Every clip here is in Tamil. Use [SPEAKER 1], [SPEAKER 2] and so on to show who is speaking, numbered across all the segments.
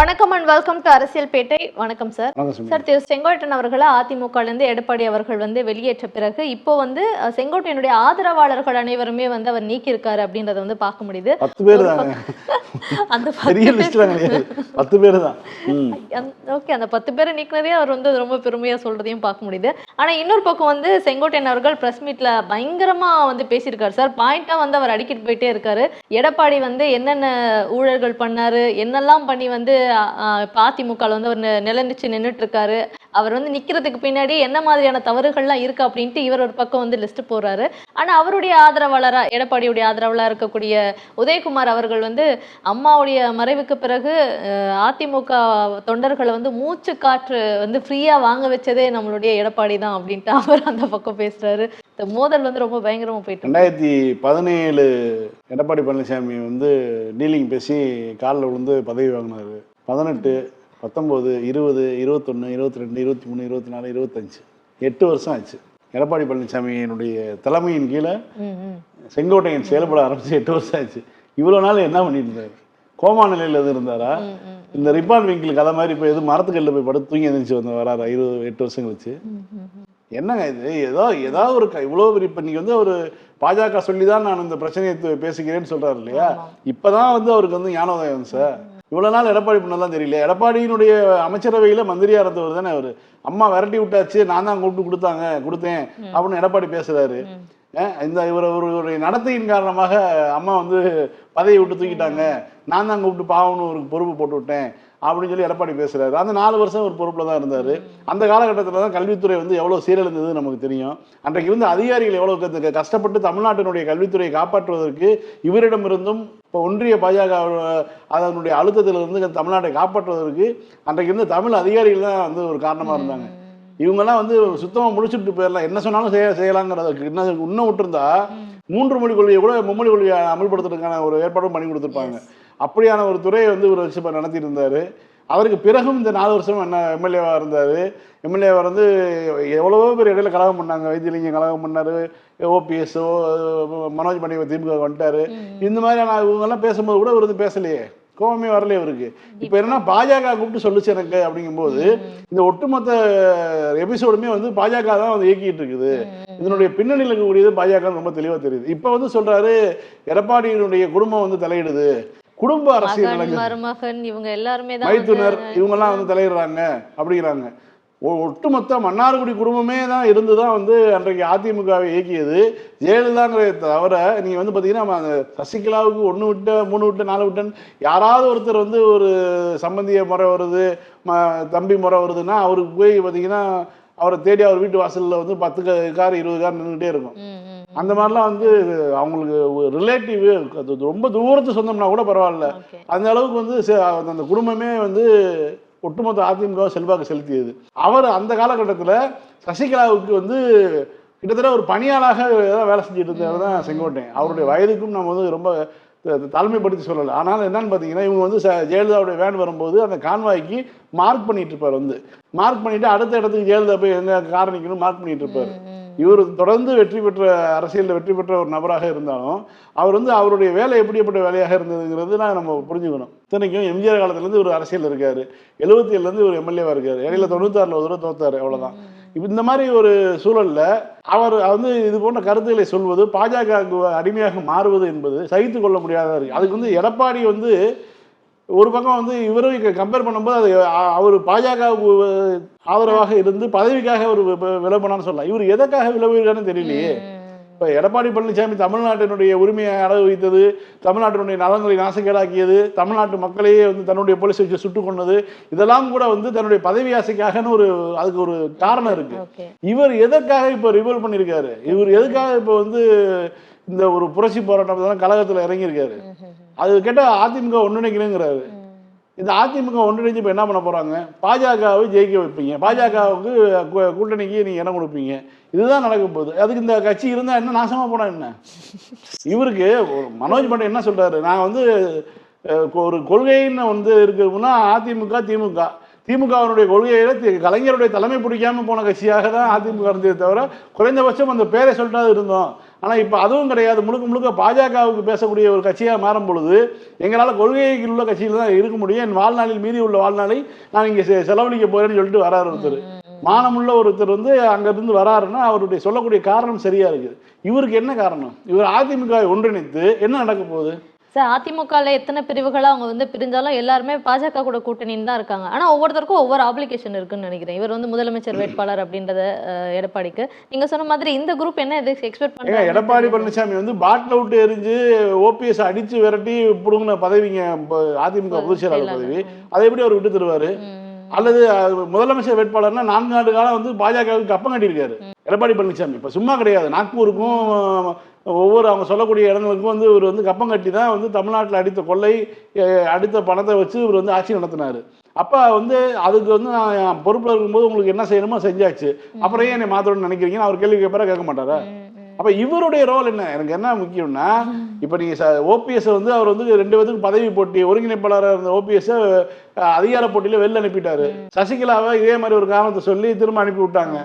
[SPEAKER 1] வணக்கம் அண்ட் வெல்கம் டு அரசியல் பேட்டை வணக்கம் சார். சார் திரு செங்கோட்டையன் அவர்களை அதிமுக இருந்து எடப்பாடி அவர்கள் வந்து வெளியேற்ற பிறகு இப்போ வந்து செங்கோட்டையனுடைய ஆதரவாளர்கள் அனைவருமே வந்து அவர் நீக்கி இருக்காரு அப்படின்றத வந்து பார்க்க முடியுது.
[SPEAKER 2] பத்து பேர்
[SPEAKER 1] அந்த
[SPEAKER 2] பத்து பேர் தான்.
[SPEAKER 1] ஓகே அந்த பத்து பேரை நீக்கினதே அவர் வந்து ரொம்ப பெருமையா சொல்றதையும் பார்க்க முடியுது. ஆனா இன்னொரு பக்கம் வந்து செங்கோட்டையன் அவர்கள் பிரஸ் மீட்ல பயங்கரமா வந்து பேசியிருக்காரு சார் பாயிண்டா வந்து அவர் அடிக்கிட்டு போயிட்டே இருக்காரு. எடப்பாடி வந்து என்னென்ன ஊழல்கள் பண்ணாரு என்னெல்லாம் பண்ணி வந்து அதிமுகவில் வந்து அவர் நிலநிச்சு நின்றுட்டு இருக்காரு அவர் வந்து நிக்கிறதுக்கு பின்னாடி என்ன மாதிரியான தவறுகள்லாம் இருக்கு அப்படின்ட்டு இவர் ஒரு பக்கம் வந்து லிஸ்ட் போடுறாரு. ஆனா அவருடைய ஆதரவாளரா எடப்பாடியுடைய ஆதரவாளரா இருக்கக்கூடிய உதயகுமார் அவர்கள் வந்து அம்மாவுடைய மறைவுக்கு பிறகு அதிமுக தொண்டர்களை வந்து மூச்சு காற்று வந்து ஃப்ரீயா வாங்க வச்சதே நம்மளுடைய எடப்பாடி தான் அப்படின்ட்டு அவர் அந்த பக்கம் பேசுறாரு. இந்த மோதல் வந்து ரொம்ப பயங்கரமா போயிட்டு.
[SPEAKER 2] ரெண்டாயிரத்தி பதினேழு எடப்பாடி பழனிசாமி வந்து டீலிங் பேசி காலில் விழுந்து பதவி வாங்கினாரு பதினெட்டு பத்தொம்போது இருபது இருபத்தொன்று இருபத்தி ரெண்டு இருபத்தி மூணு இருபத்தி நாலு இருபத்தஞ்சு எட்டு வருஷம் ஆச்சு எடப்பாடி பழனிசாமியினுடைய தலைமையின் கீழே. செங்கோட்டையன் செயல்பட ஆரம்பிச்சு எட்டு வருஷம் ஆச்சு இவ்வளோ நாள் என்ன பண்ணிட்டு இருந்தாரு கோமா நிலையில் எதுவும் இருந்தாரா. இந்த ரிப்பான் விங்கில் கதை மாதிரி இப்போ எதுவும் மரத்துக்கல்ல போய் படுத்து தூங்கி எந்திரிச்சு வந்து வராரா இருபது எட்டு வருஷம் கழிச்சு. என்னங்க இது? ஏதோ ஏதாவது ஒரு இவ்வளோ பெரிய இப்போ நீங்கள் வந்து ஒரு பாஜக சொல்லி தான் நான் இந்த பிரச்சனையை பேசுகிறேன்னு சொல்றாரு இல்லையா?
[SPEAKER 1] ஆமா.
[SPEAKER 2] இப்பதான் வந்து அவருக்கு வந்து ஞானோதயம் சார் இவ்வளவு நாள் எடப்பாடி பண்ணதான் தெரியல. எடப்பாடியினுடைய அமைச்சரவையில மந்திரியா இருந்தவர் தானே அவரு. அம்மா விரட்டி விட்டாச்சு நான் தான் கூப்பிட்டு கொடுத்தாங்க கொடுத்தேன் அப்படின்னு எடப்பாடி. அஹ் இந்த இவர் இவருடைய நடத்தையின் காரணமாக அம்மா வந்து பதவியை விட்டு தூக்கிட்டாங்க. நான் தான் கூப்பிட்டு பாவம்னு ஒரு பொறுப்பு போட்டு விட்டேன் அப்படின்னு சொல்லி எடப்பாடி பேசுறாரு. அந்த நாலு வருஷம் ஒரு பொறுப்புல தான் இருந்தார். அந்த காலகட்டத்தில் தான் கல்வித்துறை வந்து எவ்வளோ சீரழிந்தது நமக்கு தெரியும். அன்றைக்கு இருந்த அதிகாரிகள் எவ்வளோ கஷ்டப்பட்டு தமிழ்நாட்டினுடைய கல்வித்துறையை காப்பாற்றுவதற்கு இவரிடமிருந்தும் இப்போ ஒன்றிய பாஜக அதனுடைய அழுத்தத்திலிருந்து தமிழ்நாட்டை காப்பாற்றுவதற்கு அன்றைக்கு இருந்த தமிழ் அதிகாரிகள் தான் வந்து ஒரு காரணமாக இருந்தாங்க. இவங்கெல்லாம் வந்து சுத்தமாக முடிச்சுட்டு போயிடலாம் என்ன சொன்னாலும் செய்ய செய்யலாங்கிறதுக்கு என்ன இன்னும் விட்டுருந்தா மூன்று மொழி கொள்கையை கூட மும்மொழி கொள்கையை அமல்படுத்துறதுக்கான ஒரு ஏற்பாடும் பண்ணி கொடுத்துருப்பாங்க அப்படியான ஒரு துறையை வந்து இவர் வச்சு நடத்திட்டு இருந்தாரு அவருக்கு பிறகும் இந்த நாலு வருஷம் என்ன எம்எல்ஏவாக இருந்தார் எம்எல்ஏவாக வந்து எவ்வளவோ பேர் இடையில கலகம் பண்ணாங்க வைத்தியலிங்கம் கலகம் பண்ணாரு ஓபிஎஸ்ஓ மனோஜ் பண்டிகை திமுக வந்துட்டாரு இந்த மாதிரியான இவங்கெல்லாம் பேசும்போது கூட இவர் வந்து பேசலையே கோவமே வரலையே இவருக்கு. இப்போ என்னன்னா பாஜக கூப்பிட்டு சொல்லுச்சு எனக்கு அப்படிங்கும்போது இந்த ஒட்டுமொத்த எபிசோடுமே வந்து பாஜக தான் வந்து இயக்கிட்டு இருக்குது. இதனுடைய பின்னணியில் இருக்கக்கூடியது பாஜக ரொம்ப தெளிவா தெரியுது. இப்போ வந்து சொல்றாரு எடப்பாடியினுடைய குடும்பம் வந்து தலையிடுது. குடும்ப அரசியல்
[SPEAKER 1] மருமகன் இவங்க எல்லாருமே தான்
[SPEAKER 2] மைத்துனர் இவங்கெல்லாம் வந்து தலையிடுறாங்க அப்படிங்கிறாங்க. ஒட்டுமொத்த மன்னார்குடி குடும்பமே தான் இருந்து தான் வந்து அன்றைக்கு அதிமுகவை இயக்கியது ஜெயலலிதாங்கிறத தவிர நீங்க வந்து அந்த சசிகலாவுக்கு ஒன்று விட்ட மூணு விட்டு நாலு விட்டன் யாராவது ஒருத்தர் வந்து ஒரு சம்பந்திய முறை வருது ம- தம்பி முறை வருதுன்னா அவருக்கு போய் பாத்தீங்கன்னா அவரை தேடி அவர் வீட்டு வாசல்ல வந்து பத்து கார் இருபது கார் நின்றுட்டே இருக்கும். அந்த மாதிரிலாம் வந்து அவங்களுக்கு ரிலேட்டிவ் ரொம்ப தூரத்து சொந்தம்னா கூட பரவாயில்ல. அந்த அளவுக்கு வந்து அந்த குடும்பமே வந்து ஒட்டுமொத்த அதிமுக செல்வாக்கு செலுத்தியது. அவர் அந்த காலகட்டத்தில் சசிகலாவுக்கு வந்து கிட்டத்தட்ட ஒரு பணியாளாக வேலை செஞ்சுட்டு இருந்தவர் தான் செங்கோட்டையன். அவருடைய வயதுக்கும் நம்ம வந்து ரொம்ப த- த- தாழ்மைப்படுத்தி சொல்லலை. ஆனால் என்னன்னு பார்த்தீங்கன்னா இவங்க வந்து ஜெயலலிதாவுடைய வேன் வரும்போது அந்த கான்வாய்க்கு மார்க் பண்ணிட்டு இருப்பார் வந்து. மார்க் பண்ணிட்டு அடுத்த இடத்துக்கு ஜெயலலிதா போய் எங்க கார் நிக்கணும் மார்க் பண்ணிட்டு இருப்பார். இவர் தொடர்ந்து வெற்றி பெற்ற அரசியலில் வெற்றி பெற்ற ஒரு நபராக இருந்தாலும் அவர் வந்து அவருடைய வேலை எப்படிப்பட்ட வேலையாக இருந்ததுங்கிறது நான் நம்ம புரிஞ்சுக்கணும். இத்தனைக்கும் எம்ஜிஆர் காலத்துலேருந்து ஒரு அரசியல் இருக்காரு. எழுபத்தி ஏழுலேருந்து ஒரு எம்எல்ஏவா இருக்காரு. இடையில தொண்ணூத்தாறில் ஒரு தடவை தோத்தாரு அவ்வளவுதான். இப்ப இந்த மாதிரி ஒரு சூழல்ல அவர் வந்து இது போன்ற கருத்துக்களை சொல்வது பாஜக அடிமையாக மாறுவது என்பது சகித்து கொள்ள முடியாததா இருக்கு அதுக்கு வந்து எடப்பாடி வந்து ஒரு பக்கம் வந்து இவரும் கம்பேர் பண்ணும்போது அது அவர் பாஜக ஆதரவாக இருந்து பதவிக்காக ஒரு விளம்பனான்னு சொல்லலாம் இவர் எதற்காக விளம்புகிறான்னு தெரியலையே. இப்போ எடப்பாடி பழனிசாமி தமிழ்நாட்டினுடைய உரிமையை அடகு வைத்தது தமிழ்நாட்டினுடைய நலன்களை நாசக்கேடாக்கியது தமிழ்நாட்டு மக்களையே வந்து தன்னுடைய போலீஸ் வச்சு சுட்டு கொண்டது இதெல்லாம் கூட வந்து தன்னுடைய பதவி ஆசைக்காகன்னு ஒரு அதுக்கு ஒரு காரணம் இருக்கு. இவர் எதற்காக இப்போ ரிவல் பண்ணியிருக்காரு? இவர் எதுக்காக இப்போ வந்து இந்த ஒரு புரட்சி போராட்டம் கழகத்தில் இறங்கியிருக்காரு. அது கேட்டால் அதிமுக ஒன்றிணைக்கணுங்கிறாரு.
[SPEAKER 1] ம்.
[SPEAKER 2] இந்த அதிமுக ஒன்றிணைஞ்சு இப்போ என்ன பண்ண போறாங்க? பாஜகவை ஜெயிக்க வைப்பீங்க. பாஜகவுக்கு கூ- கூட்டணிக்கு நீங்க இடம் கொடுப்பீங்க. இதுதான் நடக்க போகுது. அதுக்கு இந்த கட்சி இருந்தா என்ன நாசமா போனா என்ன? இவருக்கு மனோஜ் பாண்டே என்ன சொல்றாரு? நான் வந்து ஒரு கொள்கைன்னு வந்து இருக்குதுன்னா அதிமுக திமுக. திமுகவினுடைய கொள்கையில கலைஞருடைய தலைமை பிடிக்காம போன கட்சியாக தான் அதிமுக இருந்ததே தவிர குறைந்தபட்சம் அந்த பேரை சொல்லிட்டாது இருந்தோம். ஆனா இப்ப அதுவும் கிடையாது. முழுக்க முழுக்க பாஜகவுக்கு பேசக்கூடிய ஒரு கட்சியா மாறும் பொழுது எங்களால கொள்கைக்கு உள்ள கட்சியில தான் இருக்க முடியும். என் வாழ்நாளில் மீதி உள்ள வாழ்நாளை நான் இங்க செலவழிக்க போறேன்னு சொல்லிட்டு வராரு ஒருத்தர். மானமுள்ள ஒருத்தர் வந்து அங்க இருந்து வராருன்னா அவருடைய சொல்லக்கூடிய காரணம் சரியா இருக்குது. இவருக்கு என்ன காரணம்? இவர் அதிமுக ஒன்றிணைத்து என்ன நடக்க போகுது?
[SPEAKER 1] சார் அதிமுகல எத்தனை பிரிவுகளா அவங்க வந்து பிரிஞ்சாலும் எல்லாருமே பாஜக கூட கூட்டணின்னு தான் இருக்காங்க. ஆனா ஒவ்வொருத்தருக்கும் ஒவ்வொரு ஆப்ளிகேஷன் இருக்குன்னு நினைக்கிறேன். இவர் வந்து முதலமைச்சர் வேட்பாளர் அப்படின்றத எடப்பாடிக்கு. நீங்க சொன்ன மாதிரி இந்த குரூப் என்ன எது எக்ஸ்பெக்ட் பண்றாங்க
[SPEAKER 2] எடப்பாடி பழனிசாமி வந்து பாட்டில் விட்டு எரிஞ்சு ஓபிஎஸ் அடிச்சு விரட்டி புடுங்கின பதவிங்க அதிமுக பொதுச் செயலாளர். பதவி. அதை எப்படி அவர் விட்டு தருவாரு? அல்லது முதலமைச்சர் வேட்பாளர்னா நான்கு ஆண்டு காலம் வந்து பாஜகவுக்கு கப்பம் கட்டியிருக்காரு. எடப்பாடி பழனிசாமி இப்ப சும்மா கிடையாது. நாக்பூருக்கும் ஒவ்வொரு அவங்க சொல்லக்கூடிய இடங்களுக்கும் வந்து இவர் வந்து கப்பம் கட்டி தான் வந்து தமிழ்நாட்டில் அடித்த கொள்ளை அடித்த பணத்தை வச்சு இவர் வந்து ஆட்சி நடத்தினாரு. அப்ப வந்து அதுக்கு வந்து நான் பொறுப்பில் இருக்கும்போது உங்களுக்கு என்ன செய்யணுமோ செஞ்சாச்சு. அப்புறம் ஏன் என்னை மாத்தணும்னு நினைக்கிறீங்கன்னு அவர் கேள்வி கேட்பாரா கேட்க மாட்டாரா? அப்ப இவருடைய ரோல் என்ன? எனக்கு என்ன முக்கியம்னா இப்ப நீங்க ஓபிஎஸ் வந்து அவர் வந்து ரெண்டு பேத்துக்கு பதவி போட்டி ஒருங்கிணைப்பாளராக இருந்த ஓபிஎஸ் அதிகார போட்டியில வெளில அனுப்பிட்டாரு. சசிகலாவை இதே மாதிரி ஒரு காரணத்தை சொல்லி திரும்ப அனுப்பி விட்டாங்க.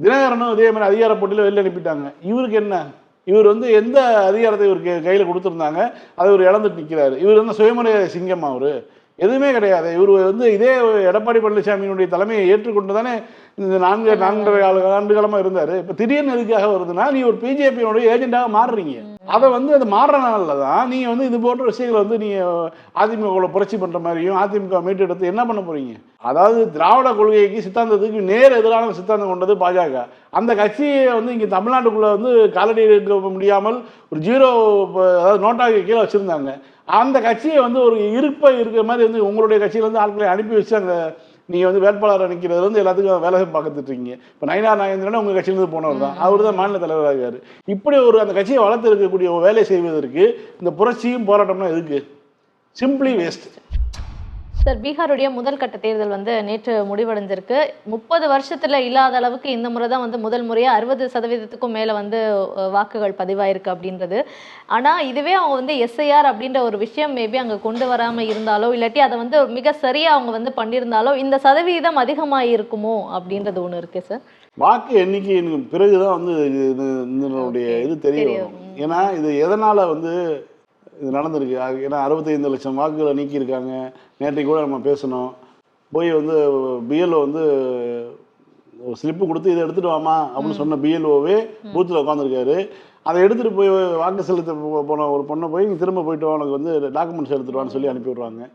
[SPEAKER 2] தினகரனும் இதே மாதிரி அதிகார போட்டியில வெளில அனுப்பிட்டாங்க. இவருக்கு என்ன? இவர் வந்து எந்த அதிகாரத்தை இவர் கையில் கொடுத்துருந்தாங்க அதை இவர் இழந்துட்டு நிற்கிறாரு இவர் வந்து சுயமரியாதை சிங்கம் அவர். எதுவுமே கிடையாது. இவர் வந்து இதே எடப்பாடி பழனிசாமியினுடைய தலைமையை ஏற்றுக்கொண்டு தானே இந்த நான்கு நான்கரை ஆளு ஆண்டு காலமாக இருந்தார். இப்போ திடீர்னு எதுக்காக வருதுன்னா நீ ஒரு பிஜேபியினுடைய ஏஜெண்டாக மாறுறீங்க. அதை வந்து அது மாறுறனால தான் நீங்கள் வந்து இது போன்ற விஷயங்களை வந்து நீங்கள் அதிமுகவில் புரட்சி பண்ணுற மாதிரியும் அதிமுக மீட்டெடுத்து என்ன பண்ண போறீங்க? அதாவது திராவிட கொள்கைக்கு சித்தாந்தத்துக்கு நேர் எதிரான சித்தாந்தம் கொண்டது பாஜக. அந்த கட்சியை வந்து இங்கே தமிழ்நாட்டுக்குள்ள வந்து காலடி எடுக்க முடியாமல் ஒரு ஜீரோ அதாவது நோட்டாக்கு கீழே வச்சுருந்தாங்க. அந்த கட்சியை வந்து ஒரு இருப்பை இருக்கிற மாதிரி வந்து உங்களுடைய கட்சியிலேருந்து ஆட்களை அனுப்பி வச்சு அங்கே நீங்க வந்து வேட்பாளர் நிற்கிறதுலேருந்து எல்லாத்துக்கும் வேலை பார்த்துட்டு இருக்கீங்க இப்போ நயனா நாகேந்திரன் உங்க கட்சியிலிருந்து போனவர் தான். அவர் தான் மாநில தலைவராக இருக்கார். இப்படி ஒரு அந்த கட்சியை வளர்த்து இருக்கக்கூடிய வேலை செய்வதற்கு இந்த புரட்சியும் போராட்டம்னா எதுக்கு? சிம்பிளி வேஸ்ட்
[SPEAKER 1] சார் பீகாருடைய முதல் கட்ட தேர்தல் வந்து நேற்று முடிவடைஞ்சிருக்கு. முப்பது வருஷத்துல இல்லாத அளவுக்கு இந்த முறை தான் வந்து முதல் முறையா அறுபது சதவீதத்துக்கும் மேல வந்து வாக்குகள் பதிவாயிருக்கு அப்படின்றது. ஆனா இதுவே அவங்க வந்து எஸ்ஐஆர் அப்படின்ற ஒரு விஷயம் மேபி அங்க கொண்டு வராம இருந்தாலோ இல்லாட்டி அதை வந்து மிக சரியா அவங்க வந்து பண்ணியிருந்தாலோ இந்த சதவீதம் அதிகமாக இருக்குமோ அப்படின்றது ஒண்ணு இருக்கு சார்.
[SPEAKER 2] வாக்கு எண்ணிக்கையின் பிறகுதான் வந்து இது இது- இதனுடைய இது தெரிய
[SPEAKER 1] தெரிய
[SPEAKER 2] வரும். ஏன்னா இது எதனால வந்து இது நடந்திருக்கு. ஏன்னா அறுபத்தைந்து லட்சம் வாக்குகளை நீக்கியிருக்காங்க. நேற்றைக்கு கூட நம்ம பேசணும் போய் வந்து பிஎல்ஓ வந்து ஒரு ஸ்லிப்பு கொடுத்து இதை எடுத்துட்டு வாமா அப்படின்னு சொன்ன பிஎல்ஓவே பூத்தில் உட்காந்துருக்காரு அதை எடுத்துட்டு போய் வாக்கு செலுத்த போன ஒரு பொண்ணை போய் நீ திரும்ப போயிட்டு வா, உனக்கு வந்து டாக்குமெண்ட்ஸ் எடுத்துட்டு வான்னு சொல்லி அனுப்பி விடுறாங்க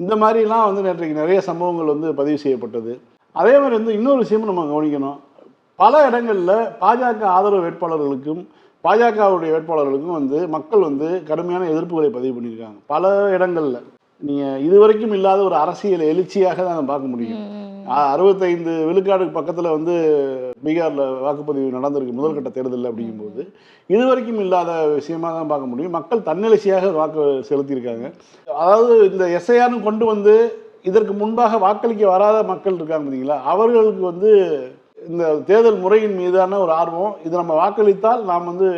[SPEAKER 2] இந்த மாதிரிலாம் வந்து நேற்றைக்கு நிறைய சம்பவங்கள் வந்து பதிவு செய்யப்பட்டது. அதே மாதிரி வந்து இன்னொரு விஷயமும் நம்ம கவனிக்கணும். பல இடங்கள்ல பாஜக ஆதரவு வேட்பாளர்களுக்கும் பாஜகவுடைய வேட்பாளர்களுக்கும் வந்து மக்கள் வந்து கடுமையான எதிர்ப்புகளை பதிவு பண்ணியிருக்காங்க. பல இடங்கள்ல. நீங்க இதுவரைக்கும் இல்லாத ஒரு அரசியல் எழுச்சியாக தான் பார்க்க முடியும். அறுபத்தைந்து விழுக்காடுக்கு பக்கத்துல வந்து பீகார்ல வாக்குப்பதிவு நடந்திருக்கு முதல் கட்ட தேர்தல் அப்படிங்கும்போது. இதுவரைக்கும் இல்லாத விஷயமா தான் பார்க்க முடியும். மக்கள் தன்னெழுச்சியாக வாக்கு செலுத்தியிருக்காங்க. அதாவது இந்த எஸ்ஐஆர்னு கொண்டு வந்து இதற்கு முன்பாக வாக்களிக்க வராத மக்கள் இருக்காங்க பார்த்தீங்களா அவர்களுக்கு வந்து இந்த தேர்தல் முறையின் மீதான ஒரு ஆர்வம் இது நம்ம வாக்களித்தால் நாம் வந்து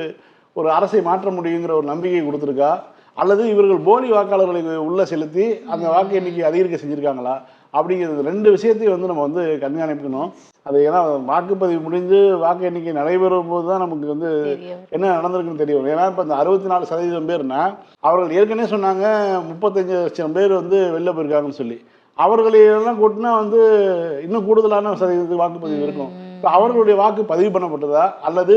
[SPEAKER 2] ஒரு அரசை மாற்ற முடியுங்கிற ஒரு நம்பிக்கை கொடுத்துருக்கா? அல்லது இவர்கள் போலி வாக்காளர்களை உள்ள செலுத்தி அந்த வாக்கு எண்ணிக்கை அதிகரிக்க செஞ்சிருக்காங்களா? அப்படிங்கிறது ரெண்டு விஷயத்தையும் வந்து நம்ம வந்து கண்காணிக்கணும் அது ஏன்னா வாக்குப்பதிவு முடிஞ்சு வாக்கு எண்ணிக்கை நடைபெறும் போது தான் நமக்கு வந்து என்ன நடந்திருக்குன்னு தெரியும் ஏன்னா இப்போ இந்த அறுபத்தி நாலு சதவீதம் பேர்னா அவர்கள் ஏற்கனவே சொன்னாங்க முப்பத்தஞ்சு லட்சம் பேர் வந்து வெளில போயிருக்காங்கன்னு சொல்லி. அவர்களை எல்லாம் கூட்டினா வந்து இன்னும் கூடுதலான சதவீதத்துக்கு வாக்குப்பதிவு இருக்கும். அவர்களுடைய வாக்கு பதிவு பண்ணப்பட்டதா? அல்லது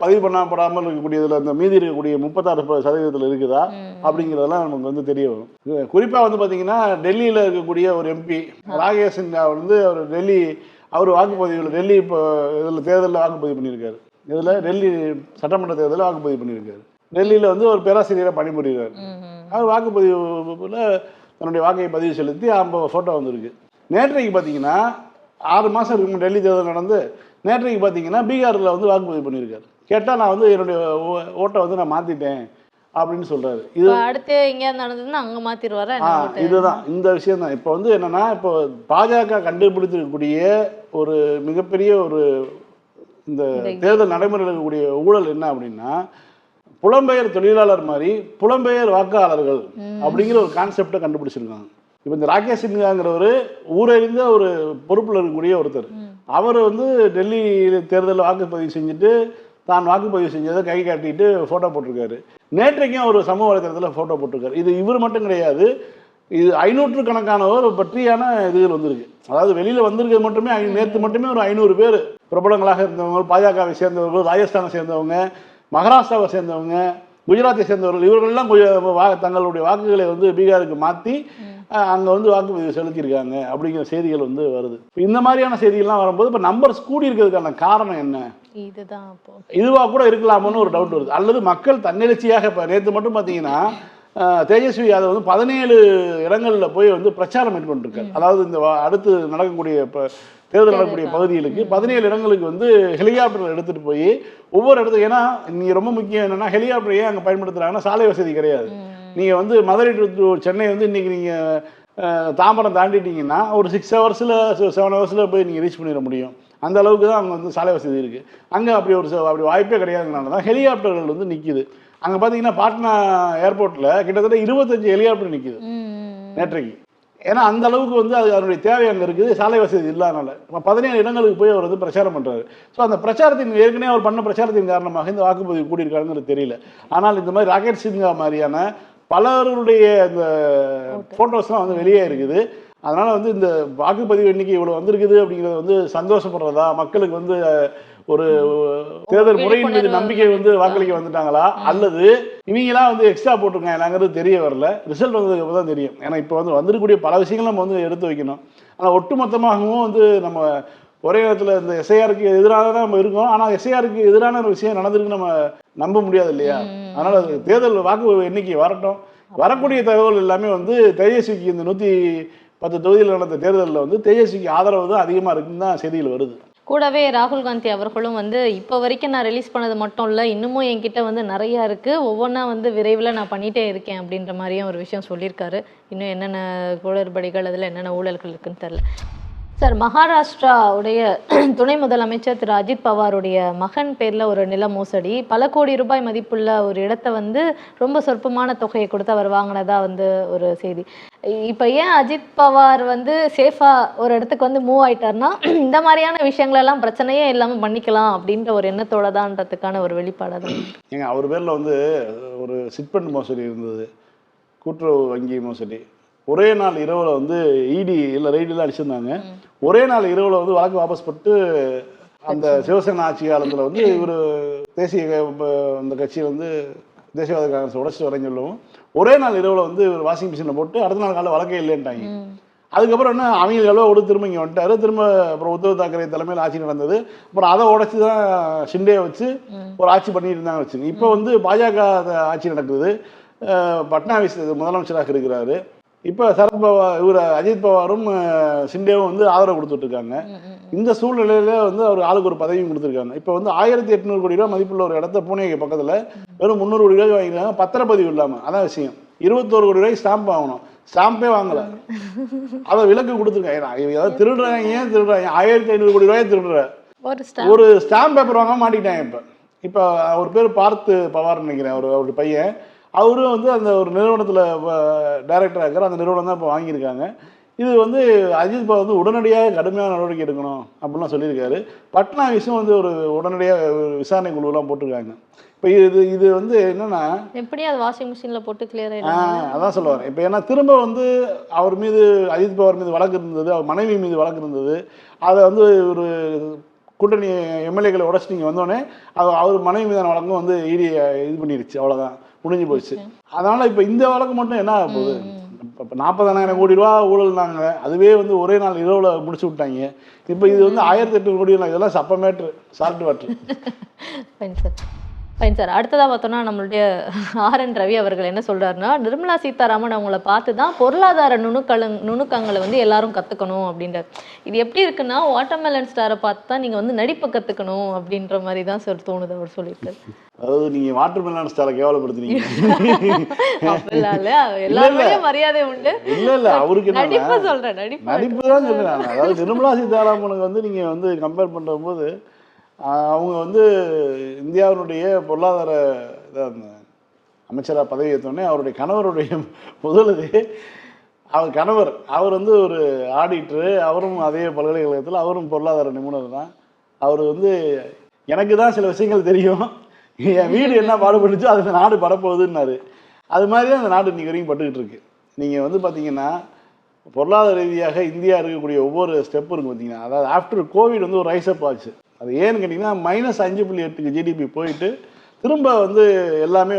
[SPEAKER 2] பதிவு பண்ணப்படாமல் இருக்கக்கூடியதுல அந்த மீதி இருக்கக்கூடிய முப்பத்தாறு சதவீதத்தில் இருக்குதா? அப்படிங்கிறதெல்லாம் நமக்கு வந்து தெரிய வரும். இது குறிப்பா வந்து பாத்தீங்கன்னா டெல்லியில இருக்கக்கூடிய ஒரு எம்பி ராகேஷ் சின்ஹா வந்து அவர் டெல்லி அவர் வாக்குப்பதிவில் டெல்லி இப்போ இதில் தேர்தலில் வாக்குப்பதிவு பண்ணியிருக்காரு. இதில் டெல்லி சட்டமன்ற தேர்தலில் வாக்குப்பதிவு பண்ணியிருக்காரு. டெல்லியில் வந்து ஒரு பேராசிரியராக பணிபுரிகிறார். அவர் வாக்குப்பதிவுல தன்னுடைய வாக்கை பதிவு செலுத்தி ஐம்பது ஃபோட்டோ வந்திருக்கு. நேற்றைக்கு பார்த்தீங்கன்னா ஆறு மாதம் இருக்கும் டெல்லி தேர்தல் நடந்து நேற்றைக்கு பார்த்தீங்கன்னா பீகாரில் வந்து வாக்குப்பதிவு பண்ணியிருக்காரு. கேட்டால் நான் வந்து என்னுடைய ஓட்டை வந்து நான் மாற்றிட்டேன் அப்படின்னு சொல்கிறாரு இது
[SPEAKER 1] அடுத்து எங்கேயாவது நடந்ததுன்னா அங்க vote?
[SPEAKER 2] இதுதான். இந்த விஷயம் தான் இப்போ வந்து என்னன்னா இப்போ பாஜக கண்டுபிடித்திருக்கக்கூடிய ஒரு மிகப்பெரிய ஒரு இந்த தேர்தல் நடைமுறையில் இருக்கக்கூடிய ஊழல் என்ன அப்படின்னா புலம்பெயர் தொழிலாளர் மாதிரி புலம்பெயர் வாக்காளர்கள் அப்படிங்கிற ஒரு கான்செப்டை கண்டுபிடிச்சிருக்காங்க. இப்போ இந்த ராகேஷ் சின்ஹாங்கிறவர் ஊரறிந்த ஒரு பொறுப்பில் இருக்கக்கூடிய ஒருத்தர். அவர் வந்து டெல்லி தேர்தலில் வாக்குப்பதிவு செஞ்சுட்டு தான் வாக்குப்பதிவு செஞ்சதை கை காட்டிட்டு ஃபோட்டோ போட்டிருக்காரு. நேற்றைக்கும் ஒரு சமூக வலைதளத்தில் ஃபோட்டோ போட்டிருக்காரு. இது இவர் மட்டும் கிடையாது. இது ஐநூற்று கணக்கானவர் பற்றியான இதுகள் வந்திருக்கு. அதாவது வெளியில் வந்திருக்கிறது மட்டுமே நேற்று மட்டுமே ஒரு ஐநூறு பேர் பிரபலங்களாக இருந்தவங்க பாஜகவை சேர்ந்தவர்கள் ராஜஸ்தானை சேர்ந்தவங்க மகாராஷ்டிராவை சேர்ந்தவங்க குஜராத்தை சேர்ந்தவர்கள் இவர்கள்லாம் வா தங்களுடைய வாக்குகளை வந்து பீகாருக்கு மாற்றி அங்கே வந்து வாக்குப்பதிவு செலுத்தியிருக்காங்க அப்படிங்கிற செய்திகள் வந்து வருது. இப்ப இந்த மாதிரியான செய்திகள்லாம் வரும்போது இப்போ நம்பர்ஸ் கூடி இருக்கிறதுக்கான காரணம் என்ன?
[SPEAKER 1] இதுதான்
[SPEAKER 2] இதுவாக கூட இருக்கலாமோன்னு ஒரு டவுட் வருது. அல்லது மக்கள் தன்னெழுச்சியாக இப்போ நேற்று மட்டும் பார்த்தீங்கன்னா தேஜஸ்வி யாதவ் வந்து பதினேழு இடங்களில் போய் வந்து பிரச்சாரம் மேற்கொண்டிருக்காரு. அதாவது இந்த அடுத்து நடக்கக்கூடிய இப்போ தேர்தல் நடக்கக்கூடிய பகுதிகளுக்கு பதினேழு இடங்களுக்கு வந்து ஹெலிகாப்டர் எடுத்துகிட்டு போய் ஒவ்வொரு இடத்துக்கு ஏன்னா நீங்கள் ரொம்ப முக்கியம் என்னென்னா ஹெலிகாப்டர் ஏன் அங்கே பயன்படுத்துகிறாங்கன்னா சாலை வசதி கிடையாது. நீங்கள் வந்து மதுரை டு சென்னை வந்து இன்றைக்கி நீங்கள் தாம்பரம் தாண்டிட்டீங்கன்னா ஒரு சிக்ஸ் ஹவர்ஸில் செவன் ஹவர்ஸில் போய் நீங்கள் ரீச் பண்ணிட முடியும். அந்த அளவுக்கு தான் அங்கே வந்து சாலை வசதி இருக்குது அங்கே அப்படி ஒரு அப்படி வாய்ப்பே கிடையாதுனால தான் ஹெலிகாப்டர்கள் வந்து நிற்கிது அங்கே பார்த்தீங்கன்னா பாட்னா ஏர்போர்ட்டில் கிட்டத்தட்ட இருபத்தஞ்சு ஹெலிகாப்டர் நிற்கிது நேற்றைக்கு. ஏன்னா அந்த அளவுக்கு வந்து அது அதனுடைய தேவை அங்கே இருக்குது. சாலை வசதி இல்லாதனால. இப்போ பதினேழு இடங்களுக்கு போய் அவர் வந்து பிரச்சாரம் பண்ணுறாரு ஸோ அந்த பிரச்சாரத்தின் ஏற்கனவே அவர் பண்ண பிரச்சாரத்தின் காரணமாக இந்த வாக்குப்பதிவு கூடியிருக்காங்கிறது தெரியல. ஆனால் இந்த மாதிரி ராக்கெட் சிங்கா மாதிரியான பலருடைய இந்த ஃபோட்டோஸ்லாம் வந்து வெளியே இருக்குது. அதனால வந்து இந்த வாக்குப்பதிவு எண்ணிக்கை இவ்வளோ வந்திருக்குது அப்படிங்கிறது வந்து சந்தோஷப்படுறதா? மக்களுக்கு வந்து ஒரு தேர்தல் முறையின் மீது நம்பிக்கை வந்து வாக்களிக்க வந்துட்டாங்களா? அல்லது இவங்களாம் வந்து எக்ஸ்ட்ரா போட்டிருக்காங்களாங்கிறது தெரிய வரல. ரிசல்ட் வந்ததுக்கு அப்புறம் தான் தெரியும். ஏன்னா இப்போ வந்து வந்திருக்கக்கூடிய பல விஷயங்கள் நம்ம வந்து எடுத்து வைக்கணும். ஆனால் ஒட்டுமொத்தமாகவும் வந்து நம்ம ஒரே நேரத்தில் இந்த எஸ்ஐஆருக்கு எதிராக தான் நம்ம இருக்கோம். ஆனால் எஸ்ஐஆருக்கு எதிரான ஒரு விஷயம் நடந்திருக்கு நம்ம நம்ப முடியாது இல்லையா அதனால அது தேர்தல் வாக்கு எண்ணிக்கை வரட்டும். வரக்கூடிய தகவல் எல்லாமே வந்து தேஜஸ்விக்கு இந்த நூற்றி பத்து தொகுதியில் நடந்த தேர்தலில் வந்து தேஜஸ்விக்கு ஆதரவு தான் அதிகமாக இருக்குன்னு தான் செய்திகள் வருது.
[SPEAKER 1] கூடவே ராகுல் காந்தி அவர்களும் வந்து இப்போ வரைக்கும் நான் ரிலீஸ் பண்ணது மட்டும் இல்லை இன்னமும் என்கிட்ட வந்து நிறைய இருக்கு. ஒவ்வொன்றா வந்து விரைவில் நான் பண்ணிட்டே இருக்கேன் அப்படின்ற மாதிரியும் ஒரு விஷயம் சொல்லியிருக்காரு. இன்னும் என்னென்ன குளறுபடிகள் அதில் என்னென்ன ஊழல்கள் இருக்குன்னு தெரில சார் மகாராஷ்டிரா உடைய துணை முதலமைச்சர் திரு அஜித் பவாருடைய மகன் பேரில் ஒரு நில மோசடி. பல கோடி ரூபாய் மதிப்புள்ள ஒரு இடத்த வந்து ரொம்ப சொற்பமான தொகையை கொடுத்து அவர் வாங்கினதா வந்து ஒரு செய்தி. இப்போ ஏன் அஜித் பவார் வந்து சேஃபாக ஒரு இடத்துக்கு வந்து மூவ் ஆயிட்டாருன்னா இந்த மாதிரியான விஷயங்களெல்லாம் பிரச்சனையே இல்லாமல் பண்ணிக்கலாம் அப்படின்ற ஒரு எண்ணத்தோட தான்றதுக்கான ஒரு வெளிப்பாடு தான்
[SPEAKER 2] ஏங்க அவர் பேரில் வந்து ஒரு சிட்பண்ட் மோசடி இருந்தது. கூட்டுறவு வங்கி மோசடி. ஒரே நாள் இரவில் வந்து இடி இல்லை ரெய்டெல்லாம் அடிச்சிருந்தாங்க. ஒரே நாள் இரவில் வந்து வழக்கு வாபஸ் பட்டு அந்த சிவசேனா ஆட்சி காலத்தில் வந்து இவர் தேசிய அந்த கட்சியை வந்து தேசியவாத காங்கிரஸ் உடச்சிட்டு வரேன்னு சொல்லவும். ஒரே நாள் இரவில் வந்து இவர் வாஷிங் மிஷினில் போட்டு அடுத்த நாள் காலையில் வழக்கே இல்லைன்ட்டாங்க. அதுக்கப்புறம் என்ன அவங்க எவ்வளோ ஓடு திரும்ப இங்கே வந்துட்டாரு. திரும்ப அப்புறம் உத்தவ் தாக்கரே தலைமையில் ஆட்சி நடந்தது. அப்புறம் அதை உடைச்சு தான் ஷிண்டே வச்சு ஒரு ஆட்சி பண்ணிட்டு இருந்தாங்க வச்சுங்க இப்போ வந்து பாஜக ஆட்சி நடக்குது. பட்னாவிஸ் முதலமைச்சராக இருக்கிறாரு. இப்போ சரத் பவார் இவர் அஜித் பவாரும் அஹ், ஷிண்டேவும் வந்து ஆதரவு கொடுத்துட்டு இருக்காங்க இந்த சூழ்நிலையில வந்து அவர் ஆளுக்கு ஒரு பதவியும் கொடுத்துருக்காங்க. இப்போ வந்து ஆயிரத்தி எட்நூறு கோடி ரூபாய் மதிப்புள்ள ஒரு இடத்த பூனேக்கு பக்கத்தில் வெறும் முந்நூறு கோடி ரூபாய் வாங்கிருக்காங்க பத்திரப்பதிவு இல்லாமல் அதான் விஷயம். இருபத்தோரு கோடி ரூபாய் ஸ்டாம்ப் வாங்கணும். ஸ்டாம்பே வாங்கல. அதை விலக்கு கொடுத்துருக்காங்க. ஏதாவது திருடுறாங்க ஏன் திருடுறாங்க? ஆயிரத்தி ஐநூறு கோடி ரூபாய் திருடுற
[SPEAKER 1] ஒரு ஸ்டாம்ப்
[SPEAKER 2] ஒரு ஸ்டாம்ப் பேப்பர் வாங்க மாட்டிக்கிட்டாங்க இப்போ. இப்போ அவர் பேர் பார்த்து பவார்னு நினைக்கிறேன். அவர் அவருடைய பையன். அவரும் வந்து அந்த ஒரு நிறுவனத்தில் டைரக்டராக இருக்கிற அந்த நிறுவனம் தான் இப்போ வாங்கியிருக்காங்க. இது வந்து அஜித் பவார் வந்து உடனடியாக கடுமையான நடவடிக்கை எடுக்கணும் அப்படிலாம் சொல்லியிருக்காரு. பட்னாவிஸும் வந்து ஒரு உடனடியாக விசாரணை குழுவெல்லாம் போட்டிருக்காங்க. இப்போ இது இது வந்து என்னன்னா
[SPEAKER 1] எப்படி அது வாஷிங் மிஷின்ல போட்டு கிளியர்
[SPEAKER 2] ஆ, அதான் சொல்ல வரேன் இப்போ ஏன்னா திரும்ப வந்து அவர் மீது அஜித் பவார் மீது வழக்கு இருந்தது அவர் மனைவி மீது வழக்கு இருந்தது. அதை வந்து ஒரு கூட்டணி எம்எல்ஏக்களை உடச்சு நீங்கள் வந்தோடனே அவர் மனைவி மீதான வழக்கும் வந்து இடி இது பண்ணிருச்சு. அவ்வளோதான் முடிஞ்சு போச்சு. அதனால இப்போ இந்த வழக்கு மட்டும் என்ன ஆக போகுது? இப்போ நாற்பதாயிரம் கோடி ரூபா ஊழல்னாங்க அதுவே வந்து ஒரே நாள் இரவில் முடிச்சு விட்டாங்க. இப்போ இது வந்து ஆயிரத்தி எட்நூறு கோடி இதெல்லாம் சப்ப matter salt water
[SPEAKER 1] fine sir அடுத்ததாக பார்த்தோன்னா நம்மளுடைய ஆர் என் ரவி அவர்கள் என்ன சொல்றாருன்னா நிர்மலா சீதாராமன் அவங்கள பார்த்து தான் பொருளாதார நுணுக்கள நுணுக்கங்களை வந்து எல்லாரும் கற்றுக்கணும் அப்படின்றார். இது எப்படி இருக்குன்னா வாட்டர்மெலன் ஸ்டாரை பார்த்து தான் நீங்கள் வந்து நடிப்பை கற்றுக்கணும் அப்படின்ற மாதிரி தான் சார் தோணுது அவர் சொல்லியிருக்காரு.
[SPEAKER 2] அதாவது நீங்கள் வாட்டர் மெலான் ஸ்டாரை
[SPEAKER 1] எல்லாருமே மரியாதை உண்டு.
[SPEAKER 2] இல்ல இல்ல. அவருக்கு
[SPEAKER 1] நடிப்பு சொல்றேன் நடிப்பு.
[SPEAKER 2] தான் சொல்றேன். அதாவது நிர்மலா சீதாராமனுக்கு வந்து நீங்க வந்து கம்பேர் பண்ற போது ஆஹ், அவங்க வந்து இந்தியாவினுடைய பொருளாதார இதாக அந்த அமைச்சரா பதவி ஏற்றோடனே அவருடைய கணவருடைய முதலது அவர் கணவர் அவர் வந்து ஒரு ஆடிட்டரு அவரும் அதே பல்கலைக்கழகத்தில் அவரும் பொருளாதார நிபுணர் தான். அவர் வந்து எனக்கு தான் சில விஷயங்கள் தெரியும். என் வீடு என்ன பாடுபட்டுச்சோ அது இந்த நாடு படப்போகுதுன்னாரு அது மாதிரி தான் அந்த நாடு இன்றைக்கி வரைக்கும் பட்டுக்கிட்டு இருக்கு நீங்கள் வந்து பார்த்தீங்கன்னா பொருளாதார ரீதியாக இந்தியா இருக்கக்கூடிய ஒவ்வொரு ஸ்டெப்பும் இருக்கும் பார்த்தீங்கன்னா அதாவது ஆஃப்டர் கோவிட் வந்து ஒரு ரைஸ் அப் ஆச்சு. அது ஏன்னு கேட்டிங்கன்னா மைனஸ் அஞ்சு புள்ளி எட்டுக்கு ஜிடிபி போயிட்டு திரும்ப வந்து எல்லாமே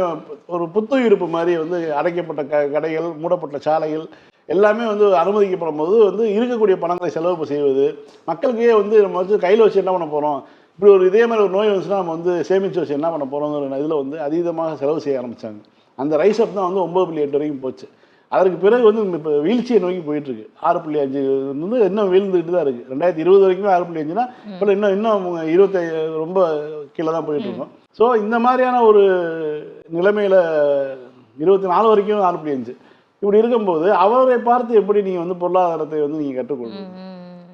[SPEAKER 2] ஒரு புத்துயிர்ப்பு மாதிரி வந்து அடைக்கப்பட்ட க கடைகள் மூடப்பட்ட சாலைகள் எல்லாமே வந்து அனுமதிக்கப்படும் போது வந்து இருக்கக்கூடிய பணங்களை செலவு செய்வது மக்களுக்கே வந்து நம்ம வச்சு கையில் வச்சு என்ன பண்ண போகிறோம் இப்படி ஒரு இதே மாதிரி ஒரு நோய் வந்துச்சுன்னா நம்ம வந்து சேமித்து வச்சு என்ன பண்ண போகிறோங்கிற இதில் வந்து அதீதமாக செலவு செய்ய ஆரம்பித்தாங்க அந்த ரைஸ் அப் தான் வந்து ஒம்பது புள்ளி எட்டு வரைக்கும் போச்சு. அதற்கு பிறகு வந்து இப்போ வீழ்ச்சியை நோக்கி போயிட்டு இருக்கு ஆறு புள்ளி அஞ்சு வந்து இன்னும் வீழ்ந்துட்டு தான் இருக்குது ரெண்டாயிரத்தி இருபது வரைக்குமே ஆறு புள்ளி அஞ்சுனா இப்போ இன்னும் இன்னும் இருபத்தி ரொம்ப கீழே தான் போயிட்டு இருக்கோம் ஸோ இந்த மாதிரியான ஒரு நிலைமையில இருபத்தி நாலு வரைக்கும் ஆறு புள்ளி அஞ்சு. இப்படி இருக்கும்போது அவரை பார்த்து எப்படி நீங்கள் வந்து பொருளாதாரத்தை வந்து நீங்கள் கற்றுக்கொள்ளணும்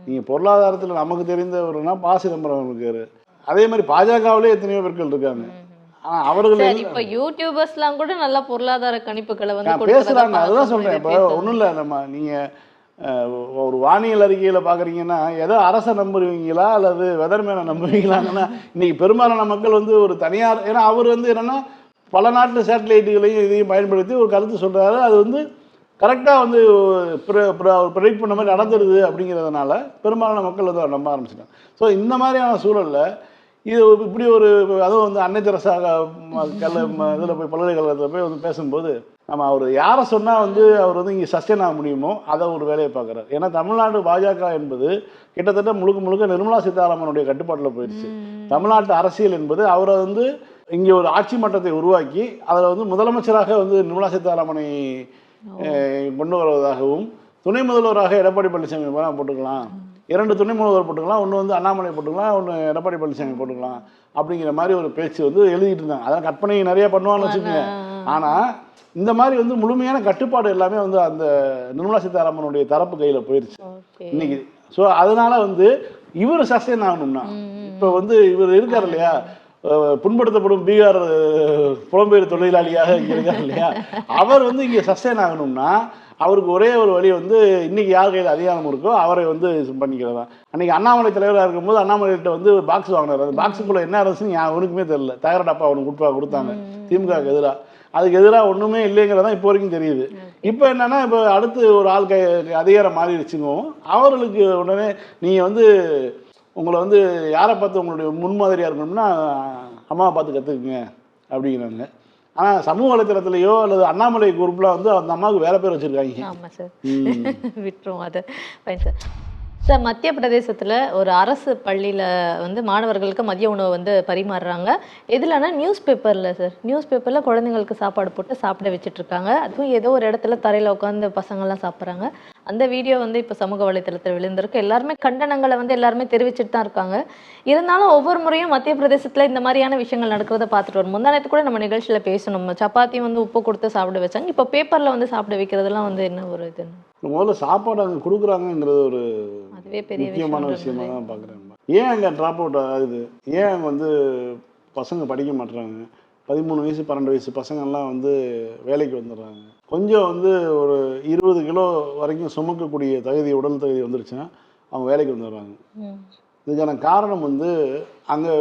[SPEAKER 2] நீங்கள் பொருளாதாரத்தில் நமக்கு தெரிந்தவர்னா பா. சிதம்பரம் இருக்காரு. அதே மாதிரி பாஜகவிலே எத்தனையோ பேர்கள் இருக்காங்க. அவர்கள்
[SPEAKER 1] இப்ப யூடியூபர்ஸ்லாம் கூட நல்ல பொருளாதார கணிப்புகளை வந்து
[SPEAKER 2] பேசுறாங்க அதுதான் சொல்றேன். இப்போ. ஒன்றும் இல்லை நம்ம நீங்க ஒரு வானியல் அறிக்கையில பாக்குறீங்கன்னா ஏதோ அரசை நம்புவீங்களா அல்லது வெதர்மேனை நம்புவீங்களாங்கன்னா இன்னைக்கு பெரும்பாலான மக்கள் வந்து ஒரு தனியார் ஏன்னா அவர் வந்து என்னன்னா பல நாட்டு சேட்டலைட்டுகளையும் இதையும் பயன்படுத்தி ஒரு கருத்து சொல்றாரு. அது வந்து கரெக்டாக வந்து ப்ரெடிக்ட் பண்ண மாதிரி நடந்துருது அப்படிங்கிறதுனால பெரும்பாலான மக்கள் வந்து நம்ப ஆரம்பிச்சிட்டாங்க. ஸோ இந்த மாதிரியான சூழல்ல இது இப்படி ஒரு அதுவும் வந்து அன்னை தெரசாக கல்ல இதில் போய் பல்கலைக்கழகத்தில் போய் வந்து பேசும்போது நம்ம அவர் யாரை சொன்னால் வந்து அவர் வந்து இங்கே சஸ்டெயின் ஆக முடியுமோ அதை ஒரு வேலையை பார்க்குறாரு. ஏன்னா தமிழ்நாடு பாஜக என்பது கிட்டத்தட்ட முழுக்க முழுக்க நிர்மலா சீதாராமனுடைய கட்டுப்பாட்டில் போயிடுச்சு. தமிழ்நாட்டு அரசியல் என்பது அவரை வந்து இங்கே ஒரு ஆட்சி மட்டத்தை உருவாக்கி அதில் வந்து முதலமைச்சராக வந்து நிர்மலா சீதாராமனை கொண்டு வருவதாகவும் துணை முதல்வராக எடப்பாடி பழனிசாமி போட்டுக்கலாம். இரண்டு துணை முதல்வர் போட்டுக்கலாம் ஒன்று வந்து அண்ணாமலை போட்டுக்கலாம் ஒன்று எடப்பாடி பழனிசாமி போட்டுக்கலாம் அப்படிங்கிற மாதிரி ஒரு பேச்சு வந்து எழுதிட்டு இருந்தாங்க. அதான் கற்பனை நிறைய பண்ணுவான்னு வச்சுக்கோங்க. ஆனால் இந்த மாதிரி வந்து முழுமையான கட்டுப்பாடு எல்லாமே வந்து அந்த நிர்மலா சீதாராமனுடைய தரப்பு கையில் போயிருச்சு. இன்னைக்கு ஸோ அதனால வந்து இவர் சஸ்டெயின் ஆகணும்னா இப்போ வந்து இவர் இருக்கார் இல்லையா? புண்படுத்தப்படும் பீகார் புலம்பெயர் தொழிலாளியாக இங்கே இருக்கார் இல்லையா? அவர் வந்து இங்கே சஸ்டெயின் ஆகணும்னா அவருக்கு ஒரே ஒரு வழி வந்து இன்னைக்கு யார் கையில் அதிகாரம் இருக்கோ அவரை வந்து பண்ணிக்கிறதா. அன்னைக்கு அண்ணாமலை தலைவராக இருக்கும்போது அண்ணாமலைகிட்ட வந்து பாக்ஸ் வாங்கினார். அந்த பாக்ஸுக்குள்ள என்ன இருந்துச்சுன்னு அவனுக்குமே தெரியல. தகர டப்பா அவனுக்கு கொடுப்பா கொடுத்தாங்க. திமுகவுக்கு எதிராக அதுக்கு எதிராக ஒன்றுமே இல்லைங்கிறதான் இப்போ வரைக்கும் தெரியுது. இப்போ என்னன்னா இப்போ அடுத்து ஒரு ஆள் கை அதிகாரம் மாறிடுச்சுங்க அவர்களுக்கு உடனே நீங்கள் வந்து உங்களை வந்து யாரை பார்த்து உங்களுடைய முன்மாதிரியாக இருக்கணும்னா அம்மாவை பார்த்து கற்றுக்குங்க அப்படிங்கிறாங்க. ஆனால் சமூக வலைத்தளத்திலேயோ அல்லது அண்ணாமலை குரூப்பில் வந்து அந்த அம்மாவுக்கு வேற பேர் வச்சுருக்காங்க.
[SPEAKER 1] ஆமா சார் விட்டுரும் அது. ஃபைன் சார் சார் மத்திய பிரதேசத்துல ஒரு அரசு பள்ளியில வந்து மாணவர்களுக்கு மதிய உணவு வந்து பரிமாறுறாங்க. எதுலன்னா நியூஸ் பேப்பர்ல சார் நியூஸ் பேப்பர்ல குழந்தைங்களுக்கு சாப்பாடு போட்டு சாப்பிட வச்சுட்டு இருக்காங்க. அதுவும் ஏதோ ஒரு இடத்துல தரையில உட்காந்து பசங்கள்லாம் சாப்பிட்றாங்க. அந்த வீடியோ வந்து இப்போ சமூக வலைத்தளத்தில் விழுந்திருக்கு. எல்லாருமே கண்டனங்களை வந்து எல்லாருமே தெரிவிச்சுட்டு தான் இருக்காங்க. இருந்தாலும் ஒவ்வொரு முறையும் மத்திய பிரதேசத்துல இந்த மாதிரியான விஷயங்கள் நடக்கிறத பார்த்துட்டு வரும். முந்தானத்து கூட நம்ம நிகழ்ச்சியில பேசணும். சப்பாத்தி வந்து உப்பு கொடுத்து சாப்பிட வச்சாங்க. இப்போ பேப்பர்ல வந்து சாப்பிட வைக்கிறதெல்லாம் வந்து என்ன ஒரு இது?
[SPEAKER 2] முதல்ல சாப்பாடு அங்கே கொடுக்குறாங்கங்கிறது ஒரு
[SPEAKER 1] அதுவே பெரிய
[SPEAKER 2] முக்கியமான விஷயமா தான் பார்க்குறேன். ஏன் அங்கே ட்ராப் அவுட் ஆகுது? ஏன் வந்து பசங்க படிக்க மாட்டுறாங்க பதிமூணு வயசு பன்னெண்டு வயசு பசங்கள்லாம் வந்து வேலைக்கு வந்துடுறாங்க. கொஞ்சம் வந்து ஒரு இருபது கிலோ வரைக்கும் சுமக்கக்கூடிய தகுதி உடல் தகுதி வந்துருச்சுன்னா அவங்க வேலைக்கு வந்துடுறாங்க. இதுக்கான காரணம் வந்து அங்கே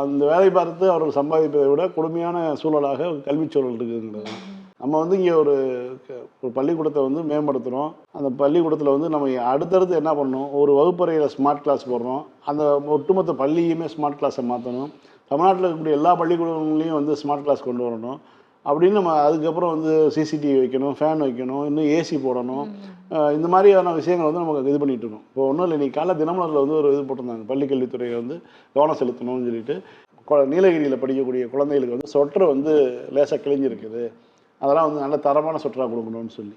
[SPEAKER 2] அந்த வேலை பார்த்து அவர்கள் சம்பாதிப்பதை விட கொடுமையான சூழலாக கல்வி சூழல் இருக்குங்கிறது. தான். நம்ம வந்து இங்கே ஒரு ஒரு பள்ளிக்கூடத்தை வந்து மேம்படுத்துகிறோம் அந்த பள்ளிக்கூடத்தில் வந்து நம்ம அடுத்தடுத்து என்ன பண்ணணும்? ஒரு வகுப்பறையில் ஸ்மார்ட் கிளாஸ் போடுறோம். அந்த ஒட்டுமொத்த பள்ளியுமே ஸ்மார்ட் கிளாஸை மாற்றணும் தமிழ்நாட்டில் இருக்கக்கூடிய எல்லா பள்ளிக்கூடங்களையும் வந்து ஸ்மார்ட் கிளாஸ் கொண்டு வரணும். அப்படின்னு நம்ம அதுக்கப்புறம் வந்து சிசிடிவி வைக்கணும் ஃபேன் வைக்கணும் இன்னும் ஏசி போடணும். இந்த மாதிரியான விஷயங்கள் வந்து நமக்கு இது இருக்கோம். இப்போ ஒன்றும் இல்லை இன்னைக்கு காலைல தினமலரில் வந்து ஒரு இது போட்டிருந்தாங்க. பள்ளிக்கல்வித்துறையை வந்து கவனம் செலுத்தணும்னு சொல்லிட்டு கொ- நீலகிரியில் படிக்கக்கூடிய குழந்தைகளுக்கு வந்து சொட்டர் வந்து லேசாக கிழிஞ்சிருக்குது. அதெல்லாம் வந்து நல்ல தரமான சொட்டராக கொடுக்கணும்னு சொல்லி.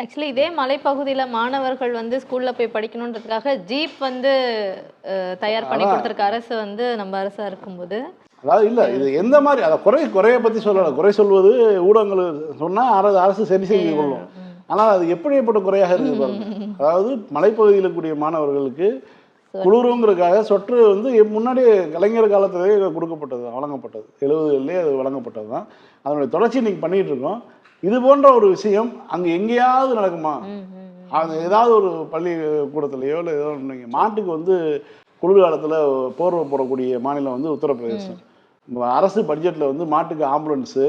[SPEAKER 1] ஆக்சுவலி இதே மலைப்பகுதியில மாணவர்கள் வந்து ஸ்கூல்ல போய் படிக்கணுன்றதுக்காக ஜீப் வந்து தயார் பண்ணி. கொடுத்துருக்க அரசு வந்து நம்ம அரசா இருக்கும்போது.
[SPEAKER 2] அதாவது இல்லை இது எந்த மாதிரி அதை குறை குறைய பற்றி சொல்லலை. குறை சொல்வது ஊடகங்கள் சொன்னால் அரசு அரசு சரி செய்து கொள்ளும். ஆனால் அது எப்படிப்பட்ட குறையாக இருக்குது பாருங்க. அதாவது மலைப்பகுதியில் இருக்கக்கூடிய மாணவர்களுக்கு குளிருங்கிறதுக்காக சொற்று வந்து முன்னாடி கலைஞர் காலத்திலே கொடுக்கப்பட்டது வழங்கப்பட்டது. எழுபதுலேயே அது வழங்கப்பட்டது தான். அதனுடைய தொடர்ச்சி இன்னைக்கு பண்ணிட்டு இருக்கோம். இது போன்ற ஒரு விஷயம் அங்கே எங்கேயாவது நடக்குமா. அது ஏதாவது ஒரு பள்ளி கூடத்துலையோ இல்லை ஏதோ ஒன்று மாட்டுக்கு வந்து குளிர்காலத்தில் போர்வை போடக்கூடிய மாநிலம் வந்து உத்தரப்பிரதேசம். அரசு பட்ஜெட்டில் வந்து மாட்டுக்கு ஆம்புலன்ஸு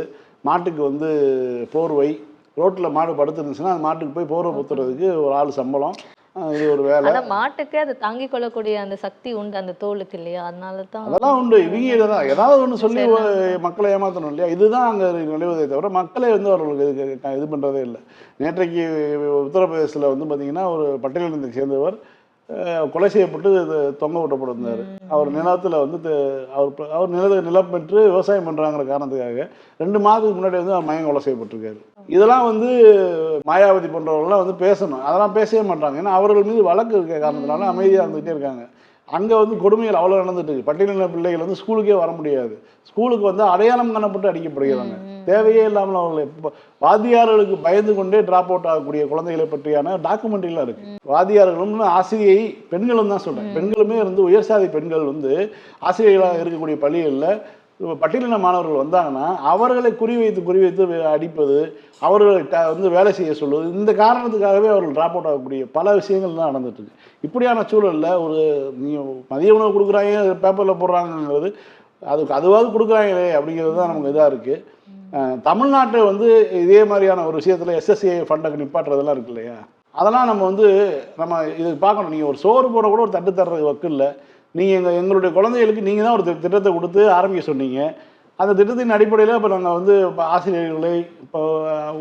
[SPEAKER 2] மாட்டுக்கு வந்து போர்வை ரோட்டில் மாடு படுத்துருந்துச்சுன்னா அந்த மாட்டுக்கு போய் போர்வை பொத்துறதுக்கு ஒரு ஆள் சம்பளம். இது ஒரு வேலை.
[SPEAKER 1] மாட்டுக்கு அது தாங்கிக் கொள்ளக்கூடிய அந்த சக்தி உண்டு அந்த தோலுக்கு இல்லையா? அதனால தான்
[SPEAKER 2] அதெல்லாம் உண்டு. இவங்க இதெல்லாம் ஏதாவது ஒன்று சொல்லி மக்களை ஏமாத்தணும் இல்லையா? இதுதான் அங்கே நிலவுவதே தவிர மக்களை வந்து அவர்களுக்கு இது இது பண்ணுறதே இல்லை. நேற்றைக்கு உத்தரப்பிரதேசத்தில் வந்து பார்த்தீங்கன்னா ஒரு பட்டியலினத்தை சேர்ந்தவர் கொலை செய்யப்பட்டு தொங்க விட்டப்பட்டிருந்தார் அவர் நிலத்தில் வந்து அவர் அவர் நில நிலம் பெற்று விவசாயம் பண்ணுறாங்கிற காரணத்துக்காக ரெண்டு மாதத்துக்கு முன்னாடி வந்து அவர் மயம் கொலை செய்யப்பட்டிருக்காரு. இதெல்லாம் வந்து மாயாவதி போன்றவர்கள்லாம் வந்து பேசணும். அதெல்லாம் பேசவே மாட்டாங்க. ஏன்னா அவர்கள் மீது வழக்கு இருக்க காரணத்தினால அமைதியாக இருந்துகிட்டே இருக்காங்க. அங்கே வந்து கொடுமைகள் அவ்வளோ நடந்துட்டு பட்டியலின பிள்ளைகள் வந்து ஸ்கூலுக்கே வர முடியாது. ஸ்கூலுக்கு வந்து அடையாளம் காணப்பட்டு அடிக்கப்படுகிறாங்க. தேவையே இல்லாமல் அவர்களை இப்ப வாத்தியார்களுக்கு பயந்து கொண்டே டிராப் அவுட் ஆகக்கூடிய குழந்தைகளை பற்றியான டாக்குமெண்ட்ரிலாம் இருக்கு. வாத்தியார்களும் ஆசிரியை பெண்களும் தான் சொல்றேன். பெண்களுமே வந்து உயர்சாதி பெண்கள் வந்து ஆசிரியர்களாக இருக்கக்கூடிய பள்ளிகளில் பட்டியலின மாணவர்கள் வந்தாங்கன்னா அவர்களை குறிவைத்து குறிவைத்து அடிப்பது அவர்களை வந்து வேலை செய்ய சொல்வது இந்த காரணத்துக்காகவே அவர்கள் ட்ராப் அவுட் ஆகக்கூடிய பல விஷயங்கள் தான் நடந்துட்டுருக்கு. இப்படியான சூழலில் ஒரு நீ மதிய உணவு கொடுக்குறாங்க பேப்பரில் போடுறாங்கங்கிறது அதுக்கு அதுவாவது கொடுக்குறாங்களே அப்படிங்கிறது தான் நமக்கு இதாக இருக்குது தமிழ்நாட்டை வந்து இதே மாதிரியான ஒரு விஷயத்தில் எஸ்எஸ்ஏ ஃபண்டை நிப்பாட்டுறதெல்லாம் இருக்கு இல்லையா? அதெல்லாம் நம்ம வந்து நம்ம இது பார்க்கணும். நீங்கள் ஒரு சோறு போட கூட ஒரு தட்டு தர்றது வக்கு இல்லை. நீங்கள் எங்கள் எங்களுடைய குழந்தைகளுக்கு நீங்கள் தான் ஒரு திட்டத்தை கொடுத்து ஆரம்பிக்க சொன்னீங்க. அந்த திட்டத்தின் அடிப்படையில் இப்போ நாங்கள் வந்து இப்போ ஆசிரியர்களை இப்போ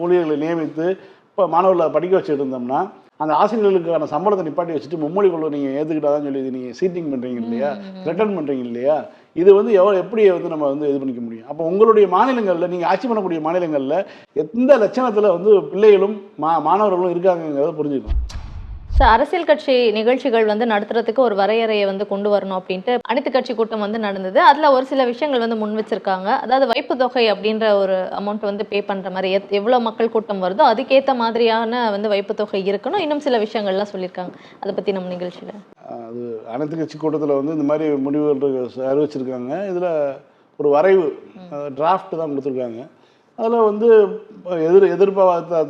[SPEAKER 2] ஊழியர்களை நியமித்து இப்போ மாணவர்களை படிக்க வச்சுட்டு இருந்தோம்னா அந்த ஆசிரியர்களுக்கான சம்பளத்தை நிப்பாட்டி வச்சுட்டு மும்மொழி கொள்ள நீங்கள் ஏற்றுக்கிட்டாதான் சொல்லி நீங்கள் சீட்டிங் பண்ணுறீங்க இல்லையா? த்ரெட்டன் பண்ணுறீங்க இல்லையா? இது வந்து எவ்வளோ எப்படி வந்து நம்ம வந்து இது பண்ணிக்க முடியும்? அப்போ உங்களுடைய மாநிலங்களில் நீங்கள் ஆட்சி பண்ணக்கூடிய மாநிலங்களில் எந்த லட்சணத்தில் வந்து பிள்ளைகளும் மா மாணவர்களும் இருக்காங்கங்கிறத புரிஞ்சுக்கணும்.
[SPEAKER 1] ஸோ அரசியல் கட்சி நிகழ்ச்சிகள் வந்து நடத்துறதுக்கு ஒரு வரையறையை வந்து கொண்டு வரணும் அப்படின்ட்டு அனைத்து கட்சி கூட்டம் வந்து நடந்தது. அதுல ஒரு சில விஷயங்கள் வந்து முன் வச்சிருக்காங்க. அதாவது வைப்பு தொகை அப்படின்ற ஒரு அமௌண்ட் வந்து பே பண்ற மாதிரி எத்- எவ்வளவு மக்கள் கூட்டம் வருதோ அதுக்கேத்த மாதிரியான வந்து வைப்பு தொகை இருக்கணும். இன்னும் சில விஷயங்கள்லாம் சொல்லியிருக்காங்க. அதை பத்தி நம்ம நிகழ்ச்சியில.
[SPEAKER 2] அது அனைத்து கட்சி கூட்டத்தில் வந்து இந்த மாதிரி முடிவுகள் அறிவிச்சிருக்காங்க. இதில் ஒரு வரைவு டிராஃப்ட் தான் கொடுத்துருக்காங்க. அதில் வந்து எதிர் எதிர்பார்த்த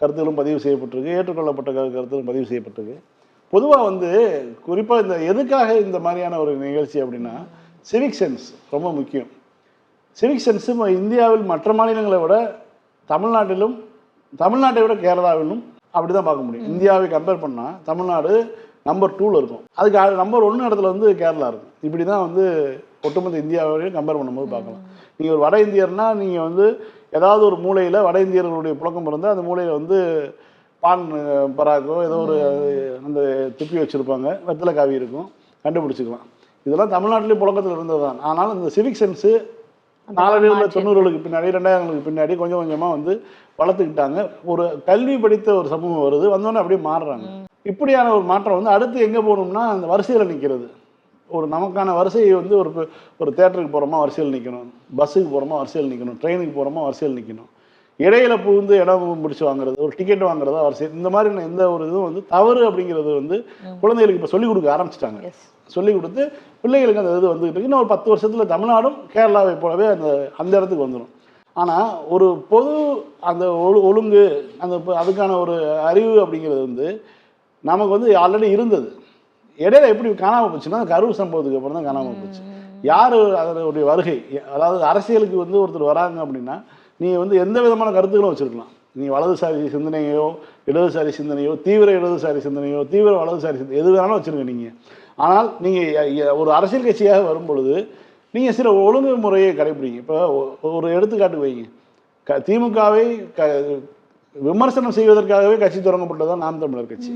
[SPEAKER 2] கருத்துகளும் பதிவு செய்யப்பட்டிருக்கு ஏற்றுக்கொள்ளப்பட்ட கரு- கருத்துகளும் பதிவு செய்யப்பட்டிருக்கு. பொதுவாக வந்து குறிப்பாக இந்த எதுக்காக இந்த மாதிரியான ஒரு நிகழ்ச்சி அப்படின்னா சிவிக் சென்ஸ் ரொம்ப முக்கியம். சிவிக் சென்ஸு இந்தியாவில் மற்ற மாநிலங்களை விட தமிழ்நாட்டிலும் தமிழ்நாட்டை விட கேரளாவிலும் அப்படி தான் பார்க்க முடியும். இந்தியாவை கம்பேர் பண்ணால் தமிழ்நாடு நம்பர் டூவில் இருக்கும். அதுக்கு நம்பர் ஒன்று இடத்துல வந்து கேரளா இருக்கும். இப்படி தான் வந்து ஒட்டுமொத்த இந்தியாவையும் கம்பேர் பண்ணும்போது பார்க்கலாம். நீங்கள் ஒரு வட இந்தியர்னால் நீங்கள் வந்து ஏதாவது ஒரு மூலையில் வட இந்தியர்களுடைய புழக்கம் இருந்தால் அந்த மூலையில் வந்து பான் பராக்கோ ஏதோ ஒரு அந்த துப்பி வச்சுருப்பாங்க. வெத்தலை காவி இருக்கும். கண்டுபிடிச்சிக்கலாம். இதெல்லாம் தமிழ்நாட்டிலே புழக்கத்தில் இருந்தது தான் ஆனால் இந்த சிவிக் சென்ஸு நாளடைவில் தொண்ணூறுகளுக்கு பின்னாடி ரெண்டாயிரங்களுக்கு பின்னாடி கொஞ்சம் கொஞ்சமாக வந்து வளர்த்துக்கிட்டாங்க. ஒரு கல்வி படித்த ஒரு சமூகம் வருது. வந்தோடனே அப்படியே மாறுறாங்க. இப்படியான ஒரு மாற்றம் வந்து அடுத்து எங்கே போகணும்னா அந்த வரிசையில் நிற்கிறது ஒரு நமக்கான வரிசையை வந்து ஒரு ஒரு தேட்டருக்கு போகிறோமா வரிசையில் நிற்கணும் பஸ்ஸுக்கு போகிறோமா வரிசையில் நிற்கணும் ட்ரெயினுக்கு போகிறோமா வரிசையில் நிற்கணும் இடையில புகுந்து இடம் பிடிச்சி வாங்குறது ஒரு டிக்கெட் வாங்குறதா வரிசை. இந்த மாதிரி எந்த ஒரு இதுவும் வந்து தவறு அப்படிங்கிறது வந்து குழந்தைகளுக்கு இப்போ சொல்லிக் கொடுக்க ஆரம்பிச்சிட்டாங்க. சொல்லிக் கொடுத்து பிள்ளைகளுக்கு அந்த இது வந்துகிட்டு இருக்கு. இன்னும் ஒரு பத்து வருஷத்தில் தமிழ்நாடும் கேரளாவை போலவே அந்த அந்த இடத்துக்கு வந்துடும் ஆனால் ஒரு பொது அந்த ஒழு ஒழுங்கு அந்த அதுக்கான ஒரு அறிவு அப்படிங்கிறது வந்து நமக்கு வந்து ஆல்ரெடி இருந்தது. இடையில எப்படி காணாமல் போச்சுன்னா கரூர் சம்பவத்துக்கு அப்புறம் தான் காணாமல் போச்சு. யார் அதனுடைய வருகை? அதாவது அரசியலுக்கு வந்து ஒருத்தர் வராங்க அப்படின்னா நீங்கள் வந்து எந்த விதமான கருத்துக்களும் வச்சுருக்கலாம். நீ வலதுசாரி சிந்தனையோ இடதுசாரி சிந்தனையோ தீவிர இடதுசாரி சிந்தனையோ தீவிர வலதுசாரி சிந்தனை எது வேணாலும் வச்சுருங்க நீங்கள் ஆனால் நீங்கள் ஒரு அரசியல் கட்சியாக வரும் பொழுது நீங்கள் சில ஒழுங்கு முறையை கடைபிடிங்க இப்போ ஒரு எடுத்துக்காட்டு வைங்க. க திமுகவை க விமர்சனம் செய்வதற்காகவே கட்சி தொடங்கப்பட்டதான் நாம் தமிழர் கட்சி.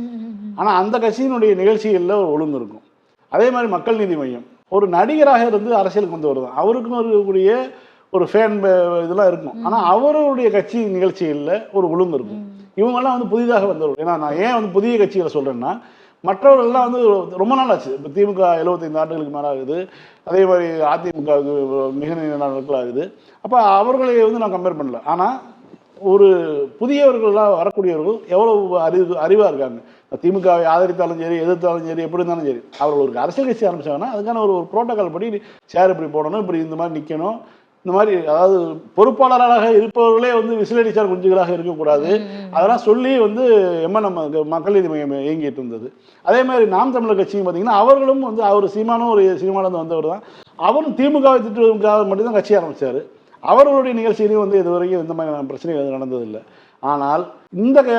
[SPEAKER 2] ஆனால் அந்த கட்சியினுடைய நிகழ்ச்சிகளில் ஒரு ஒழுங்கு இருக்கும். அதே மாதிரி மக்கள் நீதி மையம். ஒரு நடிகராக இருந்து அரசியலுக்கு வந்து வருதான் அவருக்கும் இருக்கக்கூடிய ஒரு ஃபேன் இதெல்லாம் இருக்கும். ஆனால் அவருடைய கட்சி நிகழ்ச்சிகளில் ஒரு ஒழுங்கு இருக்கும். இவங்கெல்லாம் வந்து புதிதாக வந்தவர்கள் ஏன்னா நான் ஏன் வந்து புதிய கட்சிகளை சொல்கிறேன்னா மற்றவர்கள்லாம் வந்து ரொம்ப நாள் ஆச்சு. இப்போ திமுக 75 ஆண்டுகளுக்கு மேலே ஆகுது அதே மாதிரி அதிமுகவுக்கு மிக நாட்கள் ஆகுது அப்போ அவர்களை வந்து நான் கம்பேர் பண்ணல. ஆனால் ஒரு புதியவர்களாக வரக்கூடியவர்கள் எவ்வளவு அறிவு அறிவாக இருக்காங்க. திமுகவை ஆதரித்தாலும் சரி எதிர்த்தாலும் சரி எப்படி இருந்தாலும் சரி அவர்கள் ஒரு அரசியல் கட்சி ஆரம்பிச்சாங்கன்னா அதுக்கான ஒரு ஒரு ப்ரோட்டோகால் படி சேர் இப்படி போடணும் இப்படி இந்த மாதிரி நிற்கணும் இந்த மாதிரி அதாவது பொறுப்பாளராக இருப்பவர்களே வந்து விசிலடிச்சார் குஞ்சுகளாக இருக்கக்கூடாது. அதெல்லாம் சொல்லி வந்து எம்என்எம் மக்கள் நீதி மையம் இயங்கிட்டு இருந்தது. அதே மாதிரி நாம் தமிழர் கட்சியும் பார்த்தீங்கன்னா அவர்களும் வந்து அவர் சீமானும் ஒரு சீமானந்து வந்தவர் தான். அவரும் திமுகவை திட்டுவதற்காக மட்டும்தான் கட்சி ஆரம்பிச்சார். அவர்களுடைய நிகழ்ச்சியிலையும் வந்து இதுவரைக்கும் இந்த மாதிரியான பிரச்சனைகள் எதுவும் நடந்ததில்லை. ஆனால் இந்த க-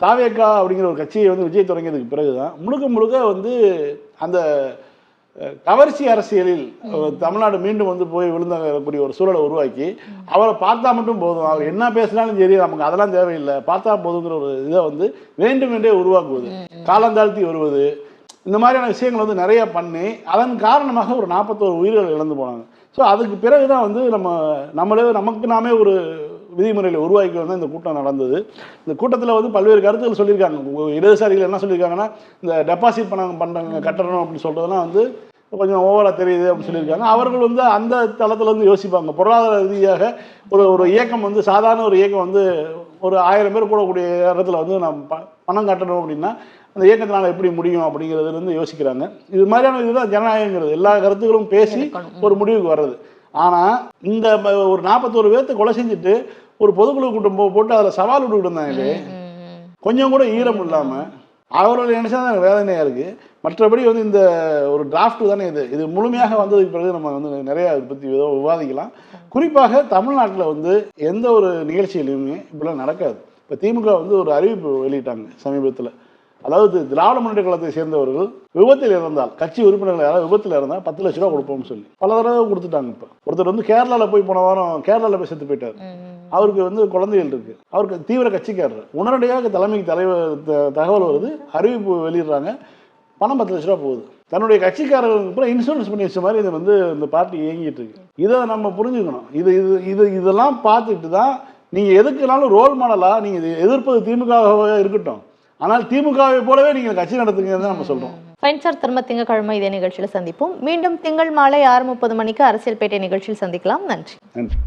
[SPEAKER 2] தாவேக்கா அப்படிங்கிற ஒரு கட்சியை வந்து விஜய் தொடங்கியதுக்கு பிறகு தான் முழுக்க முழுக்க வந்து அந்த கவர்ச்சி அரசியலில் தமிழ்நாடு மீண்டும் வந்து போய் விழுந்தக்கூடிய ஒரு சூழலை உருவாக்கி அவரை பார்த்தா மட்டும் போதும். அவர் என்ன பேசினாலும் சரி நமக்கு அதெல்லாம் தேவையில்லை. பார்த்தா போதுங்கிற ஒரு இதை வந்து வேண்டும் என்றே உருவாக்குவது காலந்தாழ்த்தி வருவது இந்த மாதிரியான விஷயங்கள் வந்து நிறைய பண்ணி அதன் காரணமாக ஒரு நாற்பத்தோரு உயிர்கள் இழந்து போனாங்க. ஸோ அதுக்கு பிறகு தான் வந்து நம்ம நம்மளே நமக்கு நாமே ஒரு விதிமுறைகளை உருவாக்கி வந்து இந்த கூட்டம் நடந்தது. இந்த கூட்டத்தில் வந்து பல்வேறு கருத்துக்கள் சொல்லியிருக்காங்க. இடதுசாரிகள் என்ன சொல்லியிருக்காங்கன்னா இந்த டெபாசிட் பணம் பண்ணுறாங்க கட்டணம் அப்படின்னு சொல்கிறதுலாம் வந்து கொஞ்சம் ஓவராக தெரியுது அப்படின்னு சொல்லியிருக்காங்க. அவர்கள் வந்து அந்த தளத்தில் வந்து யோசிப்பாங்க. பொருளாதார ரீதியாக ஒரு ஒரு இயக்கம் வந்து சாதாரண ஒரு இயக்கம் வந்து ஒரு ஆயிரம் பேர் கூடக்கூடிய இடத்துல வந்து நம்ம ப- பணம் கட்டணும் அப்படின்னா அந்த இயக்கத்தினால எப்படி முடியும் அப்படிங்கிறதுல இருந்து யோசிக்கிறாங்க. இது மாதிரியான இதுதான் ஜனநாயகங்கிறது. எல்லா கருத்துக்களும் பேசி. ஒரு முடிவுக்கு வர்றது. ஆனால் இந்த ஒரு நாற்பத்தோரு பேர்த்து கொலை செஞ்சுட்டு ஒரு பொதுக்குழு கூட்டம் போட்டு அதில் சவால் விட்டுக்கிட்டு இருந்தாங்களே கொஞ்சம் கூட ஈரம் இல்லாமல் அவர்கள் நினைச்சா தான் வேதனையாக இருக்குது மற்றபடி வந்து இந்த ஒரு டிராஃப்ட் தானே இது. இது முழுமையாக வந்ததுக்கு பிறகு நம்ம வந்து நிறைய அதை பற்றி விவாதிக்கலாம். குறிப்பாக தமிழ்நாட்டில் வந்து எந்த ஒரு நிகழ்ச்சியிலையுமே இப்படிலாம் நடக்காது. இப்போ திமுக வந்து ஒரு அறிவிப்பு வெளியிட்டாங்க சமீபத்தில். அதாவது திராவிட முன்னேற்ற கழகத்தை சேர்ந்தவர்கள் விபத்தில் இறந்தால் கட்சி உறுப்பினர்கள் யாராவது விபத்தில் இருந்தால் பத்து லட்ச ரூபா கொடுப்போம்னு சொல்லி பல தடவை கொடுத்துட்டாங்க இப்போ. ஒருத்தர் வந்து கேரளாவில் போய் போன வாரம் கேரளாவில் போய் செத்து போயிட்டார். அவருக்கு வந்து குழந்தைகள் இருக்கு. அவருக்கு தீவிர கட்சிக்காரர். உடனடியாக தலைமைக்கு தலைவர் தகவல் வருது. அறிவிப்பு வெளியிடுறாங்க. பணம் பத்து லட்ச ரூபா போகுது. தன்னுடைய கட்சிக்காரர்களுக்கு அப்புறம் இன்சூரன்ஸ் பண்ணி வச்ச மாதிரி இது வந்து இந்த பார்ட்டி இயங்கிட்டு இருக்கு. இதை நம்ம புரிஞ்சுக்கணும். இது இது இது இதெல்லாம் பார்த்துட்டு தான் நீங்கள் எதுக்குனாலும் ரோல் மாடலாக நீங்கள் எதிர்ப்பது திமுகவாக இருக்கட்டும். ஆனால் திமுகவை போலவே நீங்கள் கட்சி நடத்துங்கன்னு தான் நம்ம சொல்கிறோம்
[SPEAKER 1] ஃபைன் சார் திரும்ப திங்கக்கிழமை இதே நிகழ்ச்சியில் சந்திப்போம். மீண்டும் திங்கள் மாலை ஆறு முப்பது மணிக்கு அரசியல் பேட்டை நிகழ்ச்சியில் சந்திக்கலாம். நன்றி.
[SPEAKER 2] நன்றி.